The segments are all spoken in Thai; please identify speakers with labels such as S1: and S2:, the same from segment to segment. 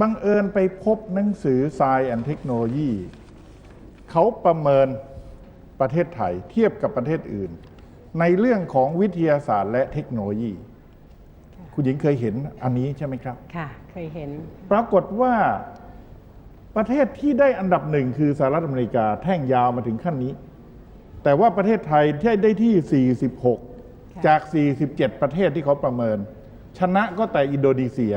S1: บังเอิญไปพบหนังสือ Science and Technology เขาประเมินประเทศไทยเทียบกับประเทศอื่น ในเรื่องของวิทยาศาสตร์และเทคโนโลยี คุณหญิงเคยเห็นอันนี้ใช่ไหมครับ
S2: ค่ะ เคยเห็น
S1: ปรากฏว่าประเทศที่ได้อันดับหนึ่งคือสหรัฐอเมริกาแท่งยาวมาถึงขั้นนี้ แต่ว่าประเทศไทยที่ได้ที่ 46 จาก 47 ประเทศที่เขาประเมิน ชนะก็แต่อินโดนีเซีย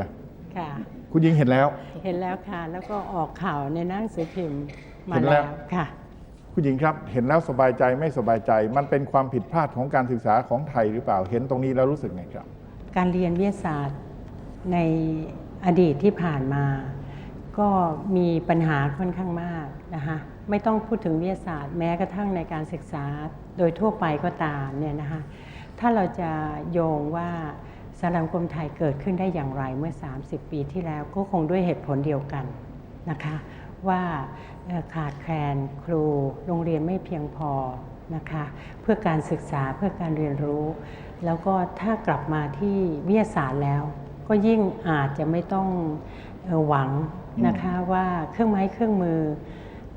S2: ค่ะ
S1: คุณยิงเห็นแล้ว
S2: เห็นแล้วค่ะ แล้วก็ออกข่าวในหนังสือพิมพ์มา
S1: เห็นแล้
S2: แล้วว ค่ะ
S1: คุณหญิงครับ เห็นแล้วสบายใจไม่สบายใจ มันเป็นความผิดพลาดของการศึกษาของไทยหรือเปล่า เห็นตรงนี้แล้วรู้สึกไงครับ
S2: การเรียนวิทยาศาสตร์ในอดีตที่ผ่านมา ก็มีปัญหาค่อนข้างมากนะคะไม่ต้องพูดถึงวิทยาศาสตร์แม้กระทั่งในการศึกษาโดยทั่วไปก็ตามเนี่ยนะคะถ้าเราจะโยงว่า สารามกรมไทยเกิดขึ้นได้อย่างไรเมื่อ 30 ปีที่แล้วก็คงด้วยเหตุผลเดียวกันนะคะว่าขาดแคลนครู โรงเรียนไม่เพียงพอนะคะเพื่อการศึกษาเพื่อการเรียนรู้ แล้วก็ถ้ากลับมาที่วิทยาศาสตร์แล้ว ก็ยิ่งอาจจะไม่ต้องหวังนะคะว่าเครื่องไม้เครื่องมือ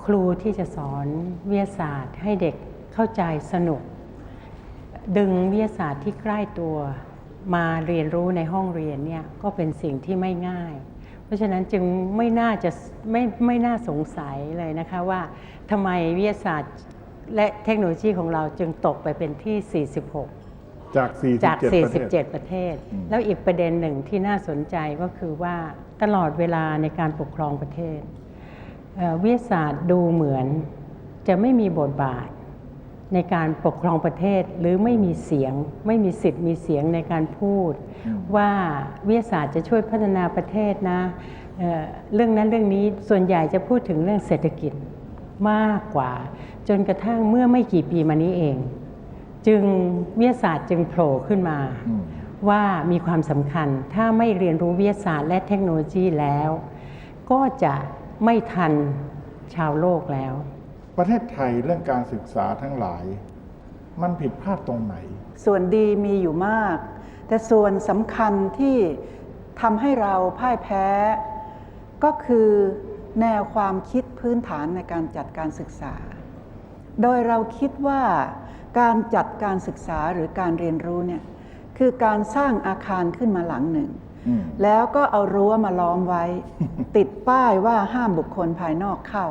S2: ครูที่จะสอนวิทยาศาสตร์ ให้เด็กเข้าใจสนุก ดึงวิทยาศาสตร์ที่ใกล้ตัว มาเรียนรู้ในห้องเรียนเนี่ยก็เป็นสิ่งที่ไม่ง่าย เพราะฉะนั้นจึงไม่น่าจะไม่ไม่น่าสงสัยเลยนะคะว่าทำไมวิทยาศาสตร์และเทคโนโลยีของเราจึงตกไปเป็นที่ 46
S1: จาก
S2: จาก
S1: 47 ประเทศ
S2: 47ประเทศ
S1: อืม
S2: แล้วอีกประเด็นหนึ่งที่น่าสนใจก็คือว่าตลอดเวลาในการปกครองประเทศเอ่อวิทยาศาสตร์ดูเหมือนจะไม่มีบทบาท ในการปกครองประเทศหรือไม่มีเสียง ไม่มีสิทธิ์มีเสียงในการพูด ว่าวิทยาศาสตร์จะช่วยพัฒนาประเทศนะเอ่อเรื่องนั้นเรื่องนี้ส่วนใหญ่จะพูดถึงเรื่องเศรษฐกิจมากกว่า จนกระทั่งเมื่อไม่กี่ปีมานี้เอง จึงวิทยาศาสตร์จึงโผล่ขึ้นมา
S1: อืม
S2: ว่ามีความสำคัญถ้าไม่เรียนรู้วิทยาศาสตร์และเทคโนโลยีแล้ว ก็จะไม่ทันชาวโลกแล้ว
S1: ประเทศไทยเรื่องการศึกษาทั้งหลาย มันผิดพลาดตรงไหน
S3: ส่วนดีมีอยู่มาก แต่ส่วนสำคัญที่ทำให้เราพ่ายแพ้ ก็คือแนวความคิดพื้นฐานในการจัดการศึกษา โดยเราคิดว่าการจัดการศึกษาหรือการเรียนรู้เนี่ยคือการสร้างอาคารขึ้นมาหลังหนึ่ง
S1: อืม
S3: แล้วก็เอารั้วมาล้อมไว้ ติดป้ายว่าห้ามบุคคลภายนอกเข้า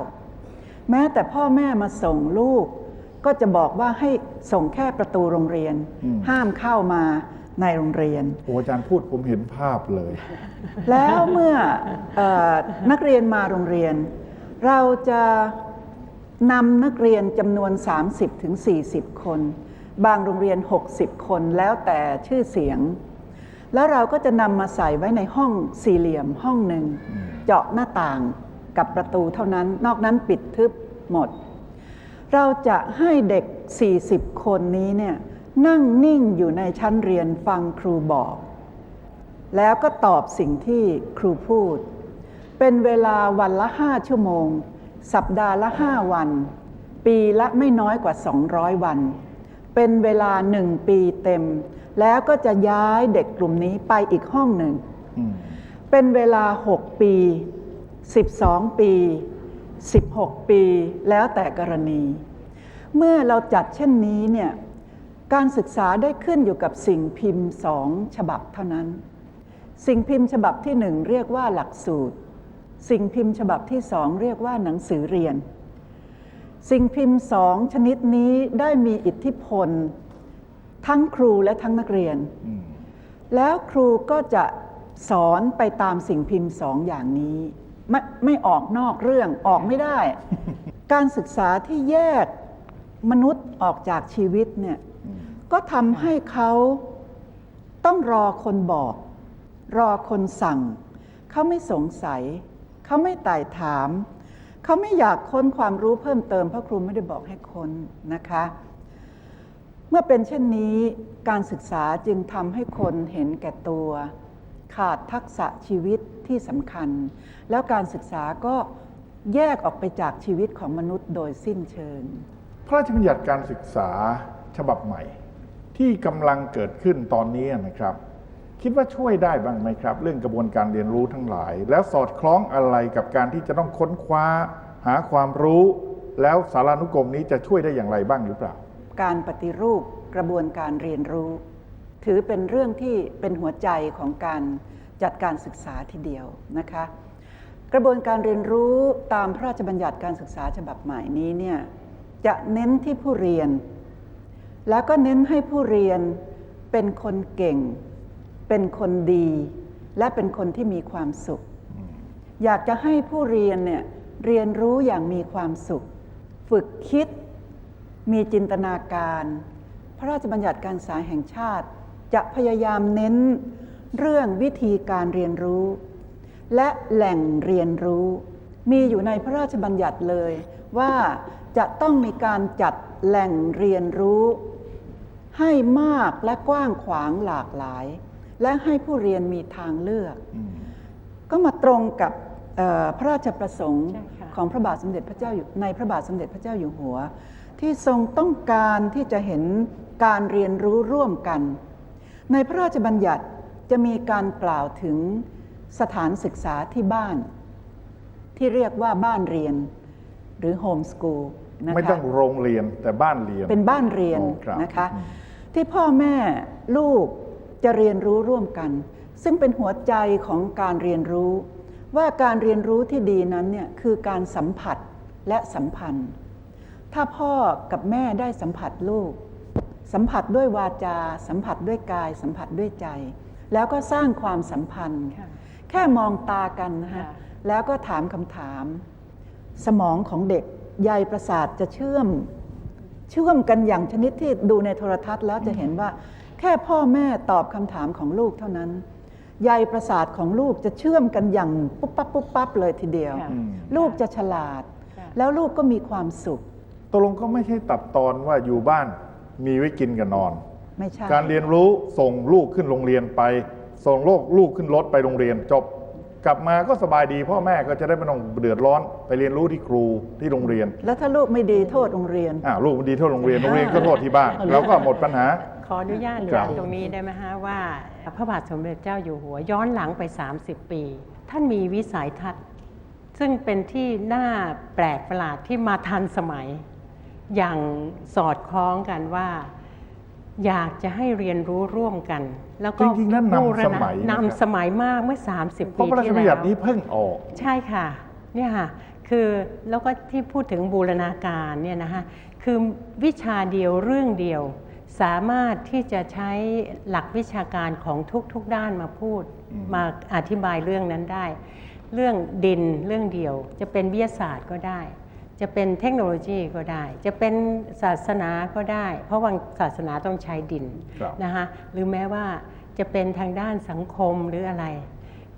S3: แม้แต่พ่อแม่มาส่งลูก ก็จะบอกว่าให้ส่งแค่ประตูโรงเรียน
S1: อืม
S3: ห้ามเข้ามาในโรงเรียน
S1: โอ้อาจารย์พูดผมเห็นภาพเลย
S3: แล้วเมื่อเออนักเรียนมาโรงเรียน เราจะนำนักเรียนจำนวน 30-40ถึง40 คน บางโรงเรียน 60 คนแล้วแต่ชื่อเสียง แล้วเราก็จะนำมาใส่ไว้ในห้องสี่เหลี่ยมห้องหนึ่ง เจาะหน้าต่าง กับประตูเท่านั้น นอกนั้นปิดทึบหมด เราจะให้เด็ก 40 คนนี้เนี่ยนั่งนิ่งอยู่ในชั้นเรียนฟังครูบอก แล้วก็ตอบสิ่งที่ครูพูด เป็นเวลาวันละ5ชั่วโมง สัปดาห์ละ5วัน ปีละไม่น้อยกว่า 200 วัน เป็นเวลาหนึ่งปีเต็ม แล้วก็จะย้ายเด็กกลุ่มนี้ไปอีกห้องหนึ่ง
S1: อืม
S3: เป็นเวลา6ปี 12 ปี 16 ปีแล้วแต่กรณี เมื่อเราจัดเช่นนี้เนี่ยการศึกษาได้ขึ้นอยู่กับสิ่งพิมพ์สองฉบับเท่านั้น สิ่งพิมพ์ฉบับที่หนึ่งเรียกว่าหลักสูตร สิ่งพิมพ์ฉบับที่สองเรียกว่าหนังสือเรียน สิ่งพิมพ์สองชนิดนี้ได้มีอิทธิพล ทั้งครูและทั้งนักเรียน
S1: อืม
S3: แล้วครูก็จะสอนไปตามสิ่งพิมพ์สองอย่างนี้ ไม่ไม่ออกนอกเรื่องออกไม่ได้ การศึกษาที่แยกมนุษย์ออกจากชีวิตเนี่ยก็ทำให้เขาต้องรอคนบอก รอคนสั่ง เขาไม่สงสัย เขาไม่ไต่ถาม เขาไม่อยากค้นความรู้เพิ่มเติมเพราะครูไม่ได้บอกให้ค้นนะคะ เมื่อเป็นเช่นนี้การศึกษาจึงทำให้คนเห็นแก่ตัว ขาดทักษะชีวิต ที่สำคัญ แล้วการศึกษาก็แยกออกไปจากชีวิตของมนุษย์โดยสิ้นเชิง
S1: พระราชบัญญัติการศึกษาฉบับใหม่ ที่กำลังเกิดขึ้นตอนนี้นะครับ คิดว่าช่วยได้บ้างไหมครับ เรื่องกระบวนการเรียนรู้ทั้งหลาย แล้วสอดคล้องอะไรกับการที่จะต้องค้นคว้า หาความรู้ แล้วสารานุกรมนี้จะช่วยได้อย่างไรบ้างหรือเปล่า
S3: การปฏิรูปกระบวนการเรียนรู้ ถือเป็นเรื่องที่เป็นหัวใจของการ จัดการศึกษาทีเดียวนะคะ กระบวนการเรียนรู้ตามพระราชบัญญัติการศึกษาฉบับใหม่นี้เนี่ยจะเน้นที่ผู้เรียน แล้วก็เน้นให้ผู้เรียนเป็นคนเก่ง เป็นคนดี และเป็นคนที่มีความสุข อยากจะให้ผู้เรียนเนี่ยเรียนรู้อย่างมีความสุข ฝึกคิด มีจินตนาการ พระราชบัญญัติการศึกษาแห่งชาติ จะพยายามเน้น เรื่องวิธีการเรียนรู้ และแหล่งเรียนรู้ มีอยู่ในพระราชบัญญัติเลยว่าจะต้องมีการจัดแหล่งเรียนรู้ ให้มากและกว้างขวางหลากหลาย และให้ผู้เรียนมีทางเลือก ก็มาตรงกับเอ่อพระราชประสงค์
S2: ใช่ค่ะ
S3: ของพระบาทสมเด็จพระเจ้าอยู่ในพระบาทสมเด็จพระเจ้าอยู่หัว ที่ทรงต้องการที่จะเห็นการเรียนรู้ร่วมกัน ในพระราชบัญญัติ จะมีการกล่าวถึงสถานศึกษาที่บ้าน ที่เรียกว่าบ้านเรียน หรือโฮมสกูลนะคะ
S1: ไม่ต้องโรงเรียนแต่บ้านเรียน
S3: เป็นบ้านเรียน
S1: โอ้ครับ
S3: นะคะ ที่พ่อแม่ลูกจะเรียนรู้ร่วมกัน ซึ่งเป็นหัวใจของการเรียนรู้ ว่าการเรียนรู้ที่ดีนั้นเนี่ยคือการสัมผัสและสัมพันธ์ ถ้าพ่อกับแม่ได้สัมผัสลูก สัมผัสด้วยวาจา สัมผัสด้วยกาย สัมผัสด้วยใจ แล้วก็สร้างความสัมพันธ์
S2: ค่ะ
S3: แค่มองตากันนะฮะ
S2: ค่ะ
S3: แล้วก็ถามคำถาม สมองของเด็กใยประสาทจะเชื่อม เชื่อมกันอย่างชนิดที่ดูในโทรทัศน์แล้วจะเห็นว่า แค่พ่อแม่ตอบคำถามของลูกเท่านั้นใยประสาทของลูกจะเชื่อมกันอย่างปุ๊บปั๊บปุ๊บปั๊บเลยทีเดียว
S2: ค่ะ
S3: ลูกจะฉลาด
S2: ค่ะ
S3: แล้วลูกก็มีความสุข
S1: ตกลงก็ไม่ใช่ตัดตอนว่าอยู่บ้านมีไว้กินกับนอน
S3: ไม่ใช่
S1: การเรียนรู้ส่งลูกขึ้นโรงเรียนไป ส่งลูกลูกขึ้นรถไปโรงเรียนจบ กลับมาก็สบายดีพ่อแม่ก็จะได้ไม่ต้องเดือดร้อนไปเรียนรู้ที่ครูที่โรงเรียน
S3: แล้วถ้าลูกไม่ดีโทษโรงเรียน
S1: อ่าลูกมันดีเท่าโรงเรียนโรงเรียนก็โทษที่บ้านเราก็หมดปัญหา
S2: ขออนุญาต
S1: ครับ
S2: ตรงนี้ได้ไหมฮะว่า พระบาทสมเด็จเจ้าอยู่หัวย้อนหลังไป 30 ปี ท่านมีวิสัยทัศน์ ซึ่งเป็นที่น่าแปลกประหลาดที่มาทันสมัย อย่างสอดคล้องกันว่า อยากจะให้เรียนรู้ร่วมกัน แล้วก็
S1: จริงๆแล้วนำ
S2: บูรณะ
S1: สมัยนะครับ
S2: นำสมัยมากเมื่อ 30
S1: เพ
S2: ปี
S1: ราะพระราช
S2: ที่
S1: บัญ
S2: แล้
S1: ญัติ
S2: ว
S1: นี้เพิ่งออก
S2: ใช่ค่ะเนี่ยค่ะคือแล้วก็ที่พูดถึงบูรณาการเนี่ยนะคะคือวิชาเดียวเรื่องเดียว สามารถที่จะใช้หลักวิชาการของทุกๆด้านมาพูดมาอธิบายเรื่องนั้นได้ เรื่องดินเรื่องเดียวจะเป็นวิทยาศาสตร์ก็ได้ จะเป็นเทคโนโลยีก็ได้ จะเป็นศาสนาก็ได้ เพราะว่าศาสนาต้องใช้ดิน
S1: ครับ
S2: นะคะหรือแม้ว่าจะเป็นทางด้านสังคมหรืออะไร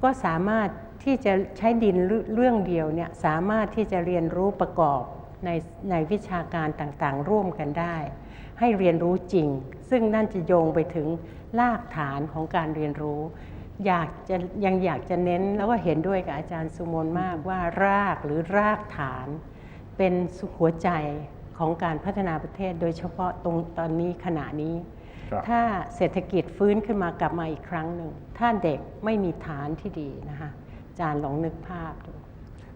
S2: ก็สามารถที่จะใช้ดินเรื่องเดียวเนี่ยสามารถที่จะเรียนรู้ประกอบในในวิชาการต่างๆ ร่วมกันได้ ให้เรียนรู้จริง ซึ่งนั่นจะโยงไปถึงรากฐานของการเรียนรู้ อยากจะยังอยากจะเน้นแล้วก็เห็นด้วยกับอาจารย์สุมนมากว่ารากหรือรากฐาน เป็นหัวใจของการพัฒนาประเทศ โดยเฉพาะตรงตอนนี้ขณะนี้
S1: ครับ
S2: ถ้าเศรษฐกิจฟื้นขึ้นมากลับมาอีกครั้งหนึ่ง ถ้าเด็กไม่มีฐานที่ดีนะคะอาจารย์ลองนึกภาพดู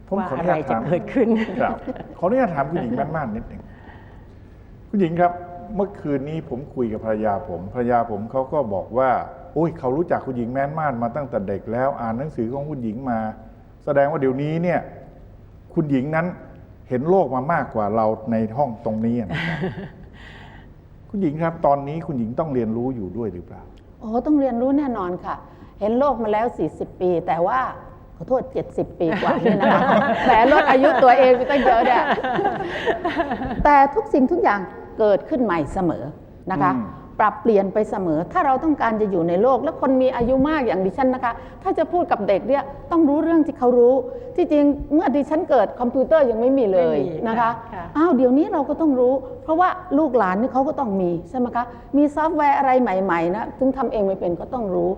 S1: ผม
S2: ว่า
S1: ขออ
S2: อะ
S1: นุ
S2: ไร
S1: ญาต
S2: จะ
S1: ถาม
S2: เกิดขึ้น
S1: ครับขออนุญาตถามคุณหญิงแม่นมากนิดหนึ่งคุณหญิงครับ เมื่อคืนนี้ผมคุยกับภรรยาผมภรรยาผมเขาก็บอกว่าโอ้ยเขารู้จักคุณหญิงแม่นม่านมาตั้งแต่เด็กแล้วอ่านหนังสือของคุณหญิงมา แสดงว่าเดี๋ยวนี้เนี่ย คุณหญิงนั้น เห็นโลกมามากกว่าเราในห้องตรงนี้นะครับคุณหญิงครับตอนนี้คุณหญิงต้องเรียนรู้อยู่ด้วยหรือเปล่า
S4: โอ้ต้องเรียนรู้แน่นอนค่ะ เห็นโลกมาแล้ว 40 ปี แต่ว่าขอโทษ 70 ปีกว่านี่นะคะแหมลดอายุตัวเองไปตั้งเยอะเนี่ยแต่ทุกสิ่งทุกอย่างเกิดขึ้นใหม่เสมอนะคะ
S1: อืม
S4: ปรับเปลี่ยนไปเสมอ ถ้าเราต้องการจะอยู่ในโลก และคนมีอายุมากอย่างดิฉันนะคะ ถ้าจะพูดกับเด็กเนี่ยต้องรู้เรื่องที่เขารู้ ที่จริงเมื่อดิฉันเกิดคอมพิวเตอร์ยังไม่มีเลย
S2: ไม่มี
S4: นะคะ
S2: ค่ะ
S4: อ้าวเดี๋ยวนี้เราก็ต้องรู้ เพราะว่าลูกหลานนี่เขาก็ต้องมีใช่ไหมคะมีซอฟต์แวร์อะไรใหม่ๆนะถึงทำเองไม่เป็นก็ต้องรู้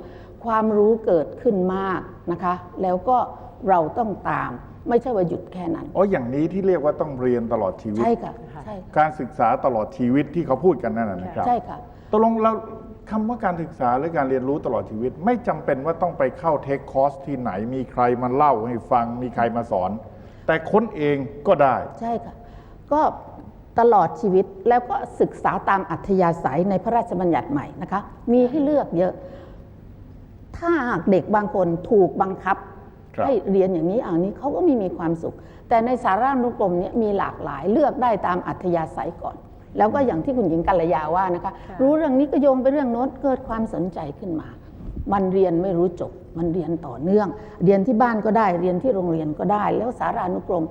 S4: ความรู้เกิดขึ้นมากนะคะ แล้วก็เราต้องตามไม่ใช่ว่าหยุดแค่นั้น
S1: อ๋ออย่างนี้ที่เรียกว่าต้องเรียนตลอดชีวิต
S4: ใช่ค่ะใช่ค่ะ
S1: การศึกษาตลอดชีวิตที่เขาพูดกันนั่นนะนะครับ
S4: ใช่ค่ะ
S1: ตกลงเราคำว่าการศึกษาหรือการเรียนรู้ตลอดชีวิต ไม่จำเป็นว่าต้องไปเข้าเทคคอร์สที่ไหน มีใครมาเล่าให้ฟัง มีใครมาสอน แต่ค้นเองก็ได้
S4: ใช่ค่ะ ก็ตลอดชีวิตแล้วก็ศึกษาตามอัธยาศัยในพระราชบัญญัติใหม่นะคะ มีให้เลือกเยอะ ถ้าหากเด็กบางคนถูกบังคับ
S1: ครับ
S4: ให้เรียนอย่างนี้อันนี้เขาก็ไม่มีความสุข แต่ในสารานุกรมเนี่ยมีหลากหลายเลือกได้ตามอัธยาศัยก่อน แล้วก็อย่างที่คุณหญิงกัลยาว่านะคะ รู้เรื่องนี้ก็โยงไปเรื่องโน้นเกิดความสนใจขึ้นมา มันเรียนไม่รู้จบ มันเรียนต่อเนื่อง เรียนที่บ้านก็ได้เรียนที่โรงเรียนก็ได้ แล้วสารานุกรม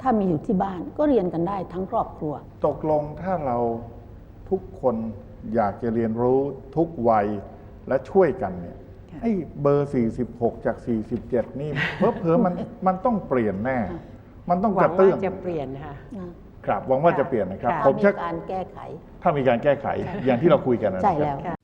S4: ถ้ามีอยู่ที่บ้านก็เรียนกันได้ทั้งครอบครัว
S1: ตกลงถ้าเราทุกคนอยากจะเรียนรู้ทุกวัยและช่วยกันเนี่ยไอ้เบอร์ 46 จาก 47 นี่เพอเพอๆมันมันต้องเปลี่ยนแน่ มันต้อง
S2: ห
S1: ก
S2: วั
S1: ระ
S2: ง
S1: เตื้อ
S2: ว่างจะเปลี่ยนค่ะ
S1: ครับหวังว่าจะเปลี่ยนนะครับ
S2: ค่ะ
S1: ผม
S4: มี
S1: ชัก
S4: การแก้ไข
S1: ถ้ามีการแก้ไขอย่างที่เราคุยกันนะ
S4: ใช่
S1: นะครับ
S4: แล้ว